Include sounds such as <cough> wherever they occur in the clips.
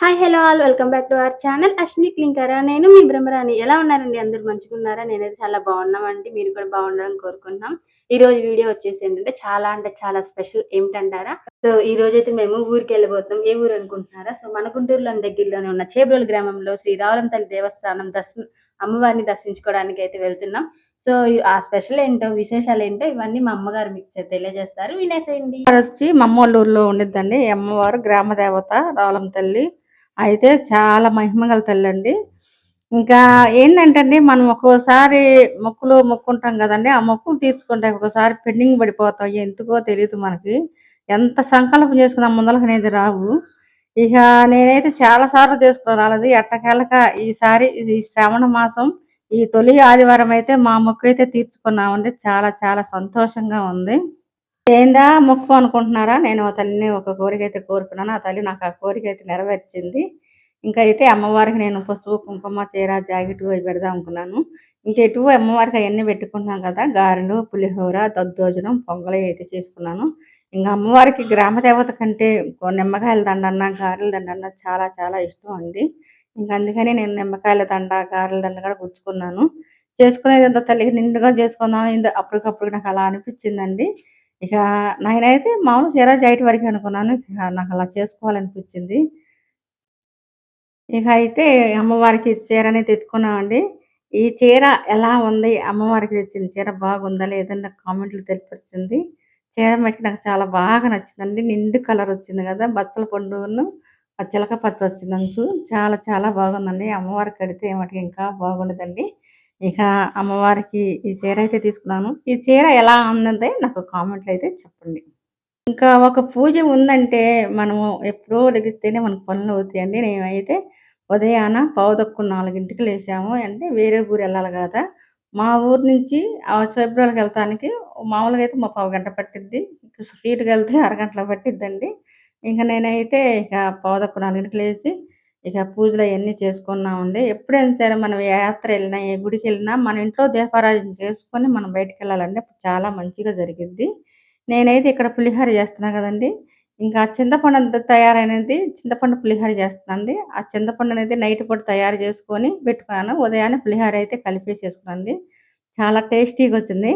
Hi hello all welcome back to our channel Ashwini క్లింకరా నేను మీ బ్రహ్మరాణి ఎలా ఉన్నారండి? అందరు మంచుకున్నారా నేనైతే చాలా బాగున్నామండి. మీరు కూడా బాగుండాలని కోరుకుంటున్నాం. ఈ రోజు వీడియో వచ్చేసి ఏంటంటే చాలా అంటే చాలా స్పెషల్ ఏమిటంటారా? సో ఈ రోజు అయితే మేము ఊరికి వెళ్ళిపోతాం ఏ ఊరు అనుకుంటున్నారా? సో మన గుంటూరులోని దగ్గరలోనే ఉన్న చేబ్రోలు గ్రామంలో శ్రీ రావులం తల్లి దేవస్థానం దర్శనం అమ్మవారిని దర్శించుకోవడానికి అయితే వెళ్తున్నాం. సో ఆ స్పెషల్ ఏంటో విశేషాలు ఏంటో ఇవన్నీ మా అమ్మగారు మీకు తెలియజేస్తారు. వినేసేయండి. వచ్చి మమ్మోళ్ళ ఊర్లో ఉండిద్దండి అమ్మవారు గ్రామ దేవత రావులం తల్లి అయితే చాలా మహిమగల తల్లి అండి ఇంకా ఏంటంటే అండి మనం ఒక్కోసారి మొక్కులు మొక్కుంటాం కదండి. ఆ మొక్కులు తీర్చుకుంటే ఒకసారి పెండింగ్ పడిపోతాం. ఎందుకో తెలియదు మనకి. ఎంత సంకల్పం చేసుకున్నా ముందలకు అనేది రావు. ఇక నేనైతే చాలా సార్లు చేసుకుని అలాది ఎట్టకెళ్ళక ఈసారి ఈ శ్రావణ మాసం ఈ తొలి ఆదివారం అయితే మా మొక్క అయితే తీర్చుకున్నామండి. చాలా చాలా సంతోషంగా ఉంది. ఏందా మొక్కు అనుకుంటున్నారా? నేను ఆ తల్లిని ఒక కోరిక అయితే కోరుకున్నాను. ఆ తల్లి నాకు ఆ కోరిక అయితే నెరవేర్చింది. ఇంకా అయితే అమ్మవారికి నేను పసుపు కుంకుమ చీర జాకెట్ అవి పెడదాం అనుకున్నాను. ఇంకా ఎటు అమ్మవారికి అవన్నీ పెట్టుకుంటున్నాం కదా గారెలు పులిహోర దద్దోజనం పొంగలి అయితే చేసుకున్నాను. ఇంకా అమ్మవారికి గ్రామ దేవత కంటే నిమ్మకాయల దండన్న గారెల దండన్న చాలా చాలా ఇష్టం అండి. ఇంకా అందుకని నేను నిమ్మకాయల దండ గారెల దండ కూడా గుచ్చుకున్నాను. చేసుకునేది ఎంత తల్లికి నిండుగా చేసుకుందాం. ఇంద అప్పటికప్పుడు నాకు అలా అనిపించిందండి. ఇక నేనైతే మామూలు చీర జాకెట్ వరకు అనుకున్నాను. ఇక నాకు అలా చేసుకోవాలనిపించింది. ఇక అయితే అమ్మవారికి చీరని తెచ్చుకున్నామండి. ఈ చీర ఎలా ఉంది? అమ్మవారికి తెచ్చిన చీర బాగుందా? లేదని కామెంట్లు తెలిపించింది చీర మటుకు నాకు చాలా బాగా నచ్చిందండి. నిండు కలర్ వచ్చింది కదా బచ్చల పండుగను ఆ చిలక పచ్చ వచ్చింది అంచు. చాలా చాలా బాగుందండి. అమ్మవారికి కడితే మటుకు ఇంకా బాగుండదండి. ఇక అమ్మవారికి ఈ చీర అయితే తీసుకున్నాను. ఈ చీర ఎలా ఉందంటే నాకు కామెంట్లు అయితే చెప్పండి. ఇంకా ఒక పూజ ఉందంటే మనము ఎప్పుడో లెగిస్తేనే మనకు పనులు అవుతాయండి. నేనైతే ఉదయాన పావుదక్కు నాలుగింటికి లేచాము అంటే వేరే ఊరు వెళ్ళాలి కదా. మా ఊరు నుంచి ఆ వెళ్తానికి మామూలుగా అయితే మా పావు గంట పట్టిద్ది. స్ట్రీట్కి వెళ్తే అరగంటలో పట్టిద్దండి. ఇంకా నేనైతే ఇక పావుదక్కు నాలుగింటికి లేచి ఇక పూజలు అవన్నీ చేసుకున్నామండి ఎప్పుడైనా సరే మనం ఏ యాత్ర వెళ్ళినా ఏ గుడికి వెళ్ళినా మన ఇంట్లో దీపారాధన చేసుకొని మనం బయటికి వెళ్ళాలంటే అప్పుడు చాలా మంచిగా జరిగింది నేనైతే ఇక్కడ పులిహోర చేస్తున్నా కదండి. ఇంకా చింతపండు అంతా తయారైనది చింతపండు పులిహోర చేస్తుంది ఆ చింతపండు అనేది నైట్ పూట తయారు చేసుకొని పెట్టుకున్నాను. ఉదయాన్నే పులిహోర అయితే కలిపేసేసుకున్నాండి చాలా టేస్టీగా వచ్చింది.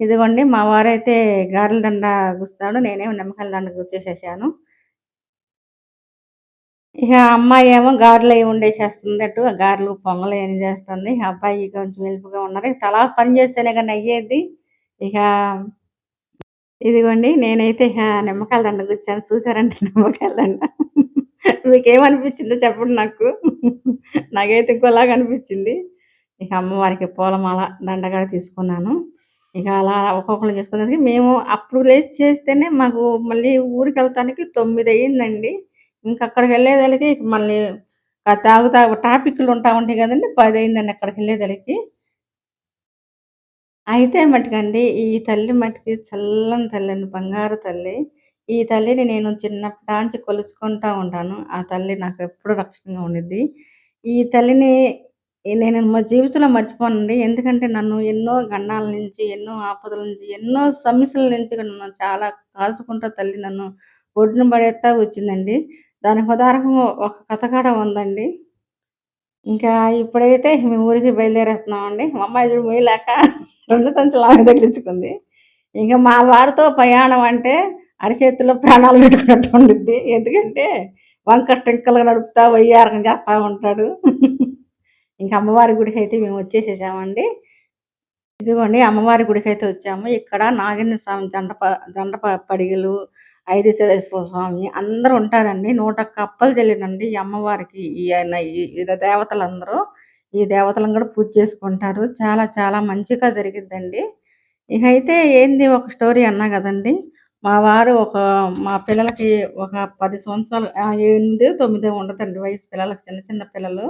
ఇదిగోండి మా వారైతే గారెల దండ గుస్తాడు. నేనేమో నిమ్మకాయల దండ గుచ్చేసేసాను. ఇక అమ్మాయి ఏమో గారెలు అవి ఉండేసేస్తుంది అటు గారెలు పొంగలు ఏం చేస్తుంది. అబ్బాయి కొంచెం వెలుపుగా ఉన్నారు. ఇక తలా పని చేస్తేనే కానీ అయ్యేది. ఇక ఇదిగోండి నేనైతే ఇక నిమ్మకాయల దండ కూర్చాను చూసారంటే <laughs> నిమ్మకాయల దండ? మీకేమనిపించిందో చెప్పండి నాకు. నాకైతే ఇంకోలాగా అనిపించింది. ఇక అమ్మవారికి పూలమాల దండగా తీసుకున్నాను. ఇక అలా ఒక్కొక్కరు చేసుకునేసరికి మేము అప్పుడు లేచి చేస్తేనే మాకు మళ్ళీ ఊరికి వెళ్తానికి తొమ్మిది అయ్యిందండి ఇంకా అక్కడికి వెళ్ళేదానికి మళ్ళీ తాగుతా టాపిక్లు ఉంటా ఉంటాయి కదండి పది అయిందండి అక్కడికి వెళ్ళేదానికి అయితే మటుకండి ఈ తల్లి మటుకి చల్లని తల్లి అండి బంగారు తల్లి. ఈ తల్లిని నేను చిన్నప్పటి నుంచి కొలుసుకుంటా ఉంటాను. ఆ తల్లి నాకు ఎప్పుడు రక్షణగా ఉండిద్ది. ఈ తల్లిని నేను మా జీవితంలో మర్చిపోనండి. ఎందుకంటే నన్ను ఎన్నో గండాల నుంచి ఎన్నో ఆపదల నుంచి ఎన్నో సమస్యల నుంచి నన్ను చాలా కాసుకుంటా తల్లి నన్ను ఒడ్డున పడేస్తా వచ్చిందండి. దానికి ఉదాహరణగా ఒక కథ కూడా ఉందండి. ఇంకా ఇప్పుడైతే మేము ఊరికి బయలుదేరేస్తున్నామండి. మా అమ్మాయి చూడు మొయ్యలేక రెండు సంచులు ఆమె తగిలించుకుంది. ఇంకా మా వారితో ప్రయాణం అంటే అరిచేతిలో ప్రాణాలు పెట్టుకున్నట్టు ఉండిద్ది. ఎందుకంటే వంక టెంకలు నడుపుతా వయ్యారకం చేస్తూ ఉంటాడు. ఇంకా అమ్మవారి గుడికి అయితే మేము వచ్చేసేసామండి. ఇదిగోండి అమ్మవారి గుడికి అయితే వచ్చాము. ఇక్కడ నాగేంద్ర స్వామి జంట జండ జంట పడిగలు ఐదు స్వామి అందరూ ఉంటారండి. నూట కప్పలు చెల్లినండి ఈ అమ్మవారికి ఈ ఆయన- ఈ దేవతలందరూ. ఈ దేవతలను కూడా పూజ చేసుకుంటారు. చాలా చాలా మంచిగా జరిగిద్దండి. ఇక అయితే ఏంది ఒక స్టోరీ అన్నా కదండి. మా వారు ఒక మా పిల్లలకి ఒక పది సంవత్సరాలు ఎనిమిది తొమ్మిది ఉండదండి వయసు పిల్లలకు చిన్న చిన్న పిల్లలు.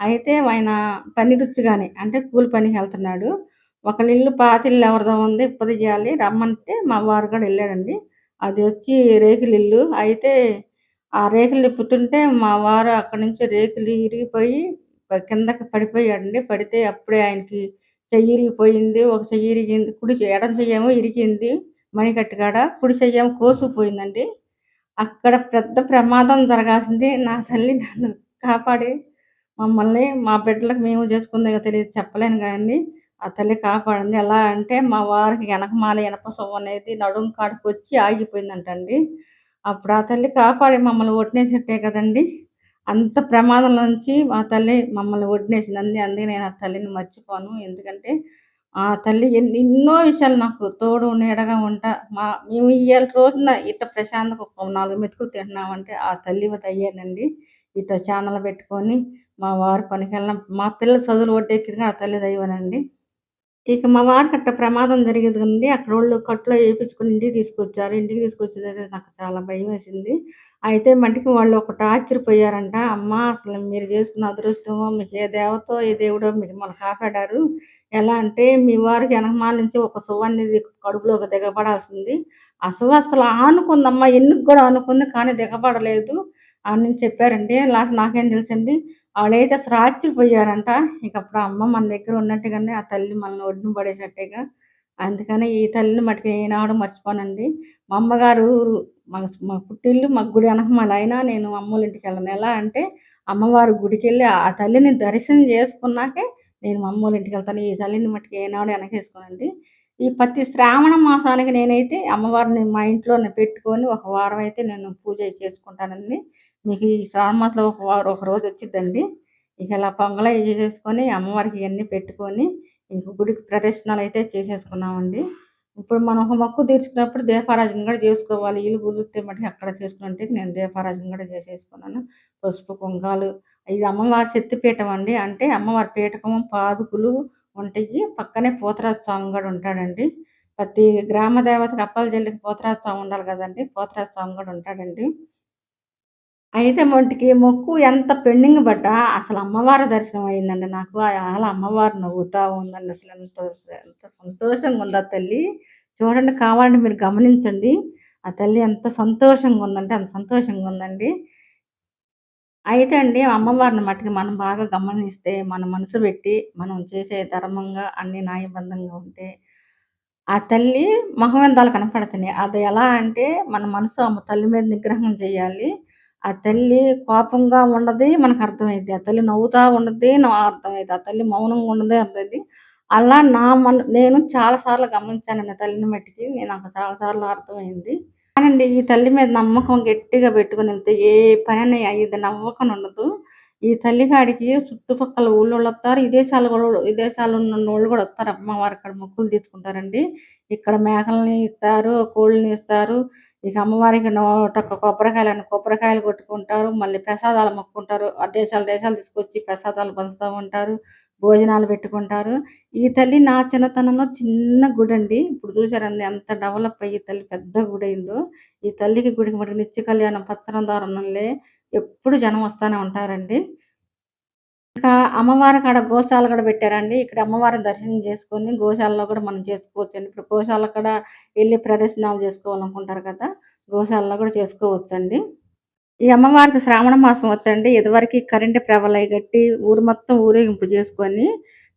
అయితే ఆయన పని రుచిగాని అంటే కూలి పనికి వెళ్తున్నాడు. ఒకళ్ళ ఇల్లు పాతిల్లు ఎవరిదో ఉంది ఇప్పుడు చేయాలి రమ్మంటే మా వారు కూడా వెళ్ళాడండి. అది వచ్చి రేకుల ఇల్లు. అయితే ఆ రేకులు పుట్టుంటే మా వారు అక్కడి నుంచి రేకులు ఇరిగిపోయి కిందకి పడిపోయాడండి. పడితే అప్పుడే ఆయనకి చెయ్యి ఇరిగిపోయింది. ఒక చెయ్యి ఇరిగింది. కుడి ఎడం చెయ్యేమో ఇరిగింది. మణికట్టు కాడ కుడి చెయ్యేమో కోసుకుపోయిందండి. అక్కడ పెద్ద ప్రమాదం జరగాల్సింది. నా తల్లి నన్ను కాపాడి మమ్మల్ని మా బిడ్డలకు మేము చేసుకుందో తెలియదు చెప్పలేను కానీ ఆ తల్లి కాపాడింది. ఎలా అంటే మా వారికి వెనకమాల ఇనప సొవ్వ అనేది నడుం కాడికి వచ్చి ఆగిపోయిందంటండి. అప్పుడు ఆ తల్లి కాపాడి మమ్మల్ని ఒట్టినేసట్టే కదండి. అంత ప్రమాదం నుంచి మా తల్లి మమ్మల్ని ఒడ్డినేసింది అందుకే నేను ఆ తల్లిని మర్చిపోను. ఎందుకంటే ఆ తల్లి ఎన్ని ఎన్నో విషయాలు నాకు తోడు నీడగా ఉంటా. మా మేము ఇవాళ రోజున ఇట్ట ప్రశాంతంగా ఒక నాలుగు మెతుకులు తింటున్నామంటే ఆ తల్లి దయ్యేనండి ఇట్ట ఛానల్ పెట్టుకొని మా వారు పనికి వెళ్ళిన మా పిల్లల చదువులు ఒడ్డెక్కింది ఆ తల్లి దయ్యమనండి ఇక మా వారికి అట్ట ప్రమాదం జరిగేది కదండీ! అక్కడోళ్ళు కట్లో ఏపిచ్చుకొని ఇంటికి తీసుకొచ్చారు. ఇంటికి తీసుకొచ్చిన నాకు చాలా భయమేసింది. అయితే మటికి వాళ్ళు ఒకటి ఆశ్చర్యపోయారంట. "అమ్మా! అసలు మీరు చేసుకున్న అదృష్టమో, మీకు ఏ దేవతో, ఏ దేవుడో మిమ్మల్ని కాపాడారు. ఎలా అంటే మీ వారికి ఎనకమాల నుంచి ఒక సువ్వ అనేది కడుపులోకి దిగబడాల్సింది. ఆ సువ్వ అసలు ఆనుకుందమ్మా ఎన్నుకు కూడా ఆనుకుంది. కానీ దిగబడలేదు" అని చెప్పారండి. లాస్ట్ నాకేం తెలుసండి. వాళ్ళైతే అసలు పోయారంట ఇక అప్పుడు అమ్మ మన దగ్గర ఉన్నట్టుగానే ఆ తల్లి మనల్ని ఒడ్డున పడేసట్టేగా. అందుకని ఈ తల్లిని మటుకు ఏనాడు మర్చిపోనండి. మా అమ్మగారు మా మా పుట్టిల్లు మా గుడి వెనకమాల. అయినా నేను అమ్మోళ్ళ ఇంటికెళ్ళను. ఎలా అంటే అమ్మవారి గుడికెళ్ళి ఆ తల్లిని దర్శనం చేసుకున్నాకే నేను మా అమ్మోళ్ళ ఇంటికెళ్తాను. ఈ తల్లిని మటుకు ఏనాడు వెనకేసుకోనండి. ఈ ప్రతి శ్రావణ మాసానికి నేనైతే అమ్మవారిని మా ఇంట్లోనే పెట్టుకొని ఒక వారం అయితే నేను పూజ చేసుకుంటానండి. మీకు ఈ శ్రావణ మాసంలో ఒక వారం ఒక రోజు వచ్చిద్దండి. ఇక ఇలా పొంగలయి చేసేసుకొని అమ్మవారికి ఇవన్నీ పెట్టుకొని ఇంక గుడికి ప్రదక్షిణాలు అయితే చేసేసుకున్నామండి. ఇప్పుడు మనం ఒక మొక్కు తీర్చుకున్నప్పుడు దీపారాజన కూడా చేసుకోవాలి. ఇల్లు కుదిరితే మటుకు అక్కడ చేసుకున్నట్టు నేను దీపారాజన కూడా చేసేసుకున్నాను. పసుపు, కుంకాలు ఇది అమ్మవారి శక్తిపీఠం అండి. అంటే అమ్మవారి పీఠకం, పాదుకులు ఉంటాయి. పక్కనే పోతురాజు స్వామి కూడా ఉంటాడండి. ప్రతి గ్రామ దేవతకి అప్పాల జల్లికి పోతురాజు స్వామి ఉండాలి కదండి పోతరాజ స్వామి కూడా ఉంటాడండి. అయితే మటుకి మొక్కు ఎంత పెండింగ్ పడ్డా అసలు అమ్మవారి దర్శనం అయిందండి నాకు. అలా అమ్మవారు నవ్వుతూ ఉందండి. అసలు ఎంత ఎంత సంతోషంగా ఉందా తల్లి. చూడండి కావాలంటే మీరు గమనించండి. ఆ తల్లి ఎంత సంతోషంగా ఉందంటే అంత సంతోషంగా ఉందండి. అయితే అండి అమ్మవారిని మట్టికి మనం బాగా గమనిస్తే, మన మనసు పెట్టి మనం చేసే ధర్మంగా అన్ని న్యాయబద్ధంగా ఉంటే, ఆ తల్లి మొహమెందాలు కనపడుతున్నాయి. అది ఎలా అంటే మన మనసు ఆ తల్లి మీద నిగ్రహం చేయాలి. ఆ తల్లి కోపంగా ఉండది మనకు అర్థమైద్ది. ఆ తల్లి నవ్వుతా ఉండది నా అర్థమైద్ది. ఆ తల్లి మౌనంగా ఉన్నదే అర్థమైద్ది. అలా నా మన నేను చాలా సార్లు గమనించానండి తల్లిని మట్టికి. నేను నాకు చాలా సార్లు అర్థమైంది. కానండి ఈ తల్లి మీద నమ్మకం గట్టిగా పెట్టుకొని ఎళ్తే ఏ పనైనా అయ్యిద్ది. నమ్మకం ఉండదు. ఈ తల్లి కాడికి చుట్టుపక్కల వస్తారు విదేశాలు గూడా విదేశాల్లో ఉన్నోళ్ళు కూడా వస్తారు అమ్మవారి అక్కడ మొక్కులు తీసుకుంటారండి. ఇక్కడ మేకలని ఇస్తారు, కోళ్ళని ఇస్తారు. ఇక అమ్మవారికి నూటొక్క కొబ్బరికాయలను కొబ్బరికాయలు కొట్టుకుంటారు. మళ్ళీ ప్రసాదాలు మొక్కుంటారు. ఆ దేశాలు దేశాలు తీసుకొచ్చి ప్రసాదాలు పంచుతూ ఉంటారు. భోజనాలు పెట్టుకుంటారు. ఈ తల్లి నా చిన్నతనంలో చిన్న గుడండి. ఇప్పుడు చూసారండి ఎంత డెవలప్ అయ్యి తల్లి పెద్ద గుడి అయిందో ఈ తల్లికి గుడికి మటుకు నిత్య కళ్యాణం పచ్చరం దారుణంలే ఎప్పుడు జనం వస్తానే ఉంటారండి. ఇంకా అమ్మవారి కాడ గోశాల కూడా పెట్టారండి. ఇక్కడ అమ్మవారిని దర్శనం చేసుకొని గోశాలలో కూడా మనం చేసుకోవచ్చు అండి ఇప్పుడు గోశాల కూడా వెళ్ళి ప్రదర్శనాలు చేసుకోవాలనుకుంటారు కదా! గోశాలలో కూడా చేసుకోవచ్చండి. ఈ అమ్మవారికి శ్రావణ మాసం వత్తండి. ఇదివరకు కరెంటు ప్రభలయి కట్టి ఊరు మొత్తం ఊరేగింపు చేసుకొని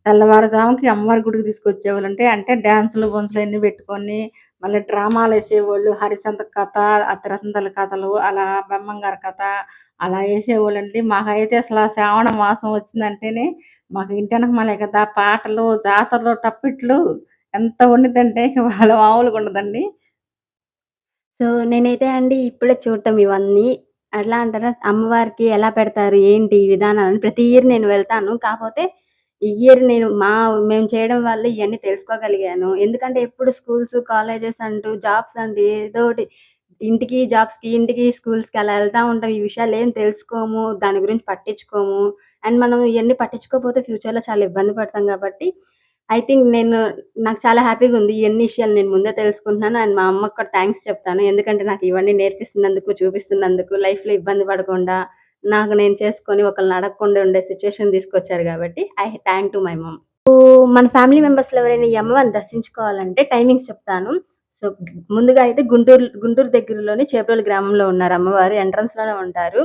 తెల్లవారుజాముకి అమ్మవారి గుడికి తీసుకొచ్చేవాళ్ళంటే అంటే డ్యాన్సులు బొన్సులు అన్నీ పెట్టుకొని మళ్ళీ డ్రామాలు వేసేవాళ్ళు హరిచంద్ర కథ, అతిరథంతుల కథలు అలా బ్రహ్మంగారి కథ అలా వేసేవాళ్ళు అండి మాకైతే అసలు శ్రావణ మాసం వచ్చిందంటేనే మాకు ఇంటెనకమాలే కదా! పాటలు, జాతరలు, టప్పిట్లు ఎంత ఉండిద్దంటే వాళ్ళ మామూలుగా ఉండదండి. సో, నేనైతే అండి ఇప్పుడే చూడటం ఇవన్నీ. ఎట్లా అంటారా అమ్మవారికి ఎలా పెడతారు? ఏంటి విధానాలు విధానాలని ప్రతి ఇయర్ నేను వెళ్తాను. కాకపోతే ఇయర్ నేను మా మేము చేయడం వల్ల ఇవన్నీ తెలుసుకోగలిగాను. ఎందుకంటే ఎప్పుడు స్కూల్స్, కాలేజెస్ అంటూ జాబ్స్ అంటూ ఏదోటి ఇంటికి జాబ్స్‌కి, ఇంటికి స్కూల్స్‌కి అలా వెళ్తూ ఉంటాం. ఈ విషయాలు ఏం తెలుసుకోము. దాని గురించి పట్టించుకోము. అండ్ మనం ఇవన్నీ పట్టించుకోకపోతే ఫ్యూచర్‌లో చాలా ఇబ్బంది పడతాం కాబట్టి ఐ థింక్ నేను నాకు చాలా హ్యాపీగా ఉంది. ఇవన్నీ విషయాలు నేను ముందే తెలుసుకుంటున్నాను. అండ్ మా అమ్మకు కూడా థ్యాంక్స్ చెప్తాను. ఎందుకంటే నాకు ఇవన్నీ నేర్పిస్తున్నందుకు, చూపిస్తున్నందుకు లైఫ్‌లో ఇబ్బంది పడకుండా నాకు నేను చేసుకొని ఒకళ్ళని అడగకుండా ఉండే సిచ్యువేషన్ తీసుకొచ్చారు కాబట్టి I thank to my mum. మన ఫ్యామిలీ మెంబర్స్‌లో ఎవరైనా ఈ అమ్మవారిని దర్శించుకోవాలంటే టైమింగ్స్ చెప్తాను. సో, ముందుగా అయితే గుంటూరు గుంటూరు దగ్గరలోని చేబ్రోలు గ్రామంలో ఉన్నారు అమ్మవారు. ఎంట్రన్స్‌లోనే ఉంటారు.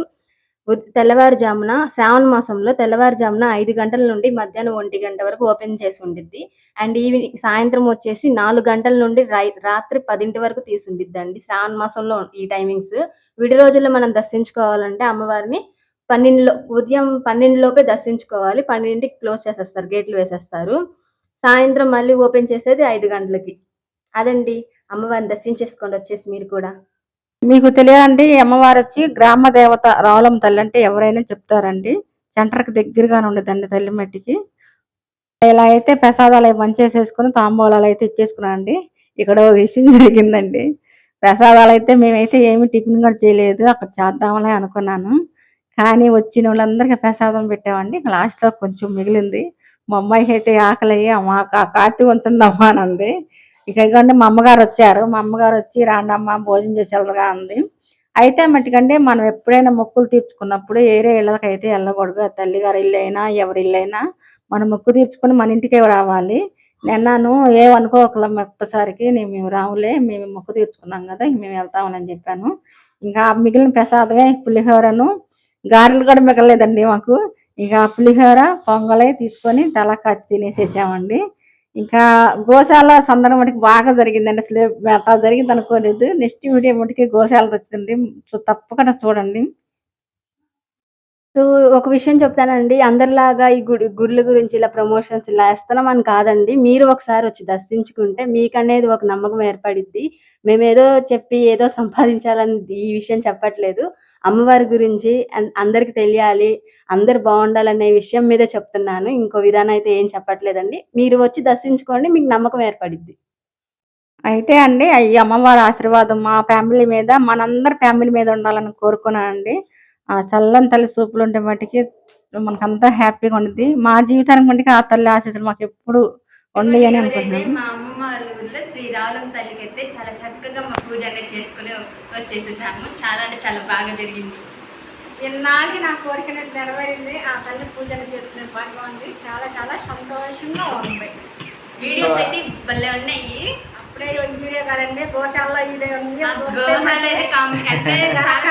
తెల్లవారుజామున శ్రావణ మాసంలో తెల్లవారుజామున ఐదు గంటల నుండి మధ్యాహ్నం ఒంటి గంట వరకు ఓపెన్ చేసి ఉండిద్ది. అండ్ ఈవినింగ్ సాయంత్రం వచ్చేసి నాలుగు గంటల నుండి రై- రాత్రి పదింటి వరకు తీసి అండి శ్రావణ మాసంలో ఈ టైమింగ్స్. విడి రోజుల్లో మనం దర్శించుకోవాలంటే అమ్మవారిని పన్నెండులో ఉదయం పన్నెండులోపే దర్శించుకోవాలి. పన్నెండింటికి క్లోజ్ చేసేస్తారు గేట్లు వేసేస్తారు. సాయంత్రం మళ్ళీ ఓపెన్ చేసేది ఐదు గంటలకి. అదండి. అమ్మవారిని దర్శించేసుకోండి వచ్చేసి మీరు కూడా. మీకు తెలియాలండి అమ్మవారు వచ్చి గ్రామ దేవత రావులమ్మ తల్లి అంటే ఎవరైనా చెప్తారండి. సెంటర్కి దగ్గరగానే ఉండదండి తల్లి మట్టికి. ఇలా అయితే ప్రసాదాలు అవి పంచేసేసుకుని తాంబూలాలు అయితే ఇచ్చేసుకున్నానండి. ఇక్కడ ఒక విషయం జరిగిందండి. ప్రసాదాలు అయితే మేమైతే ఏమి టిఫిన్ కూడా చేయలేదు అక్కడ చేద్దామని అనుకున్నాను. కానీ వచ్చిన వాళ్ళందరికీ ప్రసాదం పెట్టామండి. లాస్ట్లో కొంచెం మిగిలింది. మా అమ్మాయికి అయితే ఆకలి అయ్యి మా కార్తీక ఉంచుండమ్మా అని అంది. ఇక ఇదిగోండి మా అమ్మగారు వచ్చారు. మా అమ్మగారు వచ్చి రాండమ్మ భోజనం చేసేలాగా ఉంది అంది. అయితే మట్టుకండి మనం ఎప్పుడైనా మొక్కులు తీర్చుకున్నప్పుడు ఏరే ఇళ్ళకి అయితే వెళ్ళకూడదు. తల్లిగారు తల్లిగారి ఇల్లు అయినా ఎవరి ఇల్లైనా మనం మొక్కు తీర్చుకుని మన ఇంటికే రావాలి. నిన్నాను ఏమనుకోకలం ఒక్కసారికి నేను మేము రావులే మేము మొక్కు తీర్చుకున్నాం కదా మేము వెళ్తామని చెప్పాను. ఇంకా ఆ మిగిలిన ప్రసాదమే పులిహోరను. గారెలు కూడా మిగలలేదండి మాకు. ఇక పులిహోర పొంగలే తీసుకొని తలకా తినేసేసామండి. ఇంకా గోశాల సందర్భం మటుకు బాగా జరిగిందండి. అసలు అట్లా జరిగింది అనుకోలేదు నెక్స్ట్ వీడియో మటుకి గోశాల వచ్చింది తప్పకుండా చూడండి. సో ఒక విషయం చెప్తానండి. అందరిలాగా ఈ గుడి గుళ్ళ గురించి ఇలా ప్రమోషన్స్ ఇలా వేస్తున్నాం అని కాదండి. మీరు ఒకసారి వచ్చి దర్శించుకుంటే మీకనేది ఒక నమ్మకం ఏర్పడిద్ది. మేము ఏదో చెప్పి ఏదో సంపాదించాలని ఈ విషయం చెప్పట్లేదు. అమ్మవారి గురించి అందరికి తెలియాలి. అందరు బాగుండాలనే విషయం మీద చెప్తున్నాను. ఇంకో విధానం అయితే ఏం చెప్పట్లేదండి. మీరు వచ్చి దర్శించుకోండి మీకు నమ్మకం ఏర్పడిద్ది. అయితే అండి ఈ అమ్మవారి ఆశీర్వాదం మా ఫ్యామిలీ మీద మనందరి ఫ్యామిలీ మీద ఉండాలని కోరుకున్నానండి. ఆ చల్లని తల్లి సూపులు ఉంటే మటుకి మనకంతా హ్యాపీగా ఉంటుంది మా జీవితానికి మటుకి ఆ తల్లి ఆశీస్సులు మాకు ఎప్పుడు ఉండి అని అనుకుంటున్నాను మా అమ్మమ్మ వాళ్ళ ఊర్లో శ్రీరావులం తల్లికి అయితే చాలా చక్కగా మా పూజ అనేది చేసుకుని వచ్చేసేసాము. చాలా అంటే చాలా బాగా జరిగింది. ఇన్నాళ్ళకి నా కోరిక అనేది నెరవేరింది. ఆ తల్లి పూజలు చేసుకునే భాగ్యం ఉంది. చాలా చాలా సంతోషంగా ఉంది. వీడియోస్ అయితే భలే ఉన్నాయి. అప్పుడే వీడియో కాదండి గోచాలలో వీడియో ఉంది. అయితే కామెడీ. అంటే <laughs> చాలా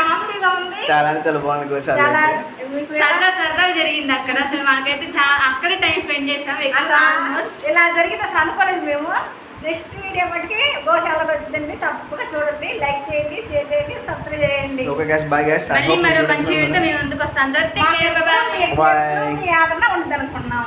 చాలా అంటే చాలా బాగుంది గోశాల చాలా అయితే. మీకు ఎలా- సరదా సరదా జరిగింది అక్కడ. అసలు మాకైతే చాలా అక్కడే టైం స్పెండ్ చేసాం. అసలు ఎక్కువ ఆల్మోస్ట్ ఇలా జరిగింది అసలు అనుకోలేదు మేము. నెక్స్ట్ వీడియో మటుకి గోశాలకు వచ్చిందండి. తప్పకుండా చూడండి. లైక్ చేయండి షేర్ చేయండి సబ్స్క్రైబ్ చేయండి. ఓకే గ్యాస్ బాయ్ గ్యాస్ మళ్ళీ మరో మంచి వీడితో మేము ముందుకు వస్తాం. అందరూ take care, ఎప్పుడు ఉంటుంది అనుకుంటున్నాం